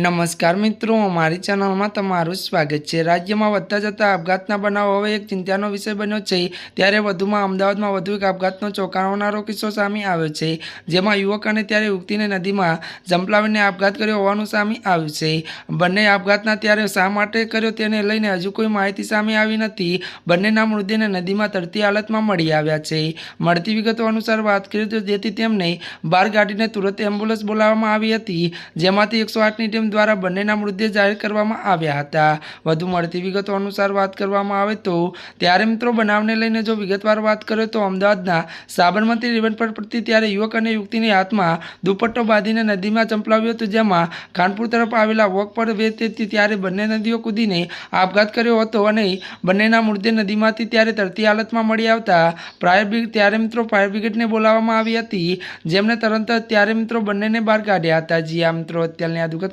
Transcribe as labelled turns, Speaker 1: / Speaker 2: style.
Speaker 1: નમસ્કાર મિત્રો અમારી ચેનલમાં તમારું સ્વાગત છે. રાજ્યમાં વધતા જતા આપઘાતના બનાવો હવે એક ચિંતાનો વિષય બન્યો છે. ત્યારે વધુમાં અમદાવાદમાં વધુ એક આપઘાતનો ચોંકાવનારો કિસ્સો સામે આવ્યો છે. જેમાં યુવક અને ત્યારે યુવતીને નદીમાં ઝંપલાવીને આપઘાત કર્યો હોવાનું સામે આવ્યું છે. બંને આપઘાતના ત્યારે શા માટે કર્યો તેને લઈને હજુ કોઈ માહિતી સામે આવી નથી. બંનેના મૃતદેહને નદીમાં તરતી હાલતમાં મળી આવ્યા છે. મળતી વિગતો અનુસાર વાત કરી તો જેથી તેમને બહાર કાઢીને તુરંત એમ્બ્યુલન્સ બોલાવવામાં આવી હતી. જેમાંથી એકસો આઠની ટીમ દ્વારા બંનેના મૃતદેહ જાહેર કરવામાં આવ્યા હતા. વધુ મળતી વિગતો અનુસાર વાત કરવામાં આવે તો, ત્યારે મિત્રો બનાવને લઈને જો વિગતવાર વાત કરે તો અમદાવાદના સાબરમતી રિવર પર પડતી ત્યારે યુવક અને યુવતીની હાથમાં દુપટ્ટો બાંધીને નદીમાં ચંપલાવ્યો હતો, જેમાં કાનપુર તરફ આવેલા વોક પર વેચતી ત્યારે બંને નદીઓ કૂદીને આપઘાત કર્યો હતો અને બંનેના મૃતદેહ નદીમાંથી ત્યારે તરતી હાલતમાં મળી આવતા ફાયર બ્રિગેડ ત્યારે મિત્રો ફાયર બ્રિગેડને બોલાવવામાં આવી હતી, જેમને તરત ત્યારે મિત્રો બંનેને બહાર કાઢ્યા હતા. જી આ મિત્રો, અત્યારની આ દુઃખદ